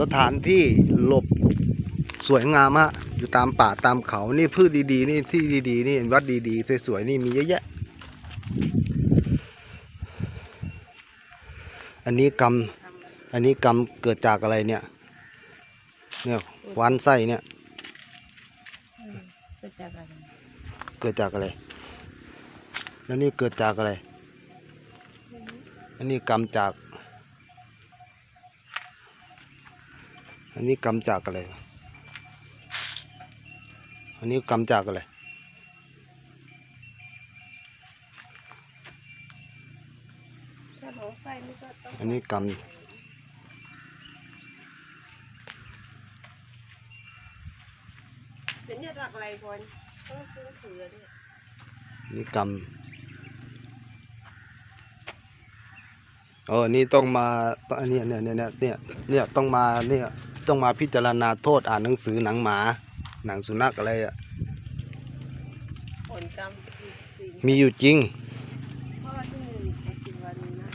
สถานที่หลบสวยงามฮะอยู่ตามป่าตามเขานี่พืชดีๆ นี่ที่ดีๆ นี่วัดดีๆ สวยๆ นี่มีเยอะแยะ อันนี้กรรม อันนี้กรรมเกิดจากอะไรเนี่ย เนี่ยวันไส้เนี่ยอืมก็จะอะไร เกิดจากอะไร แล้วนี่เกิดจากอะไร อันนี้กรรมจาก อันนี้กรรมจากอะไร อันนี้กรรมจากอะไรถ้าหนูใส่นี่ก็ต้องอันนี้กรรมเป็นเนี่ยจากอะไรก่อนต้องซื้อถือเนี่ยนี่กรรมเออ นี่ต้องมา อันเนี้ยเนี่ยเนี่ยเนี่ยเนี่ยเนี่ย ต้องมาเนี่ย ต้องมาพิจารณาโทษอ่านหนังสือหนังหมา หนังสุนัขอะไรอะผลกรรมคือสิ่งมีอยู่จริงเพราะว่าที่หนึ่งปัจจุบันนี้นะ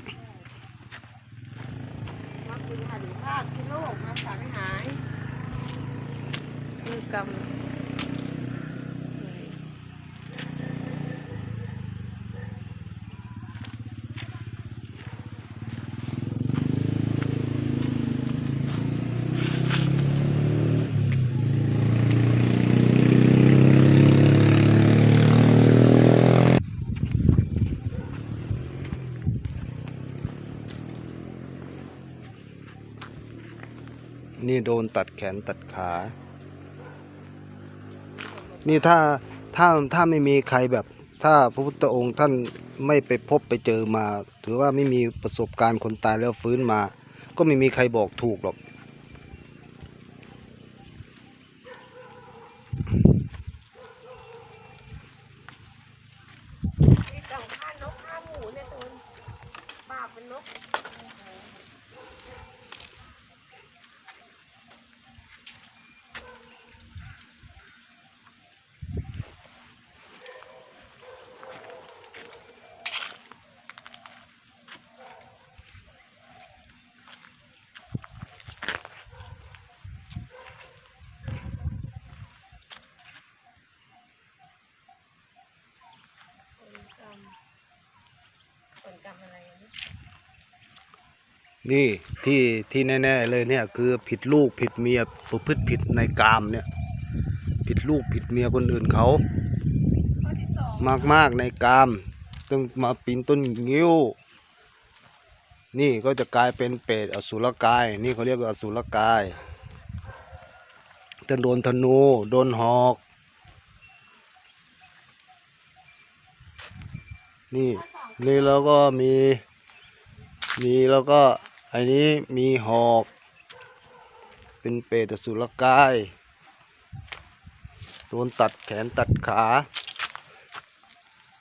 มาคุณหาถึงภาคที่โลกมาสาไม่หายคือกรรม นี่โดนตัดแขนตัดขา นี่ถ้าถ้าถ้าไม่มีใครแบบ ถ้าพระพุทธองค์ท่านไม่ไปพบไปเจอมา ถือว่าไม่มีประสบการณ์คนตายแล้วฟื้นมา ก็ไม่มีใครบอกถูกหรอกที่กรรมฆ่านกฆ่าหมูเนี่ยตัวบาปเป็นนก ผลกรรม ผลกรรมอะไรอันนี้นี่ที่ที่แน่ๆเลยเนี่ย คือผิดลูกผิดเมียประพฤติผิดในกามเนี่ย ผิดลูกผิดเมียคนอื่นเขา ข้อที่สองมากมากๆในกามต้องมาปีนต้นงิ้ว นี่ก็จะกลายเป็นเปรตอสุรกาย นี่เขาเรียกว่าอสุรกายจะโดนธนูโดนหอก นี่ นี่แล้วก็มีมีแล้วก็อันนี้มีหอก เป็นเปรตสุรกาย โดนตัดแขนตัดขา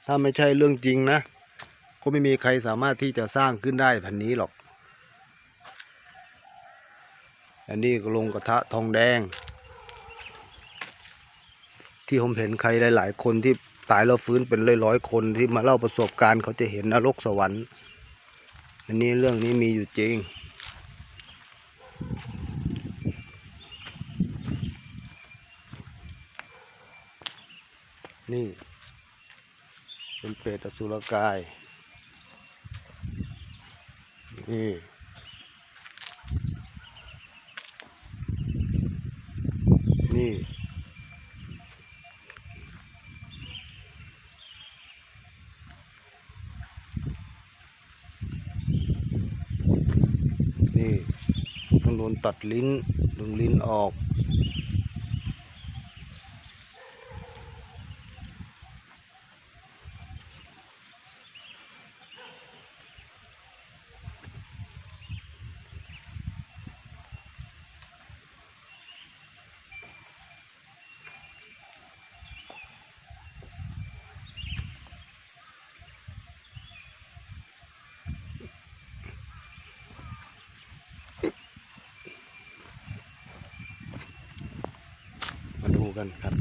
ถ้าไม่ใช่เรื่องจริงนะ ก็ไม่มีใครสามารถที่จะสร้างขึ้นได้แผ่นนี้หรอก อันนี้ก็ลงกระทะทองแดง ที่ผมเห็นใครหลาย ๆ คนที่ ตายแล้วฟื้นเป็นร้อยๆคนที่มาเล่าประสบการณ์เขาจะเห็นนรกสวรรค์ อันนี้เรื่องนี้มีอยู่จริง นี่ เป็นเปรตอสุรกาย นี่นี่นี่ ต้องโด นตัดลิ้นดึงลิ้นออก กันครับ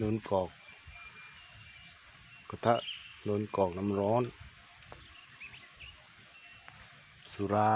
ล้นกอก กระทะล้นกอกน้ำร้อน สุรา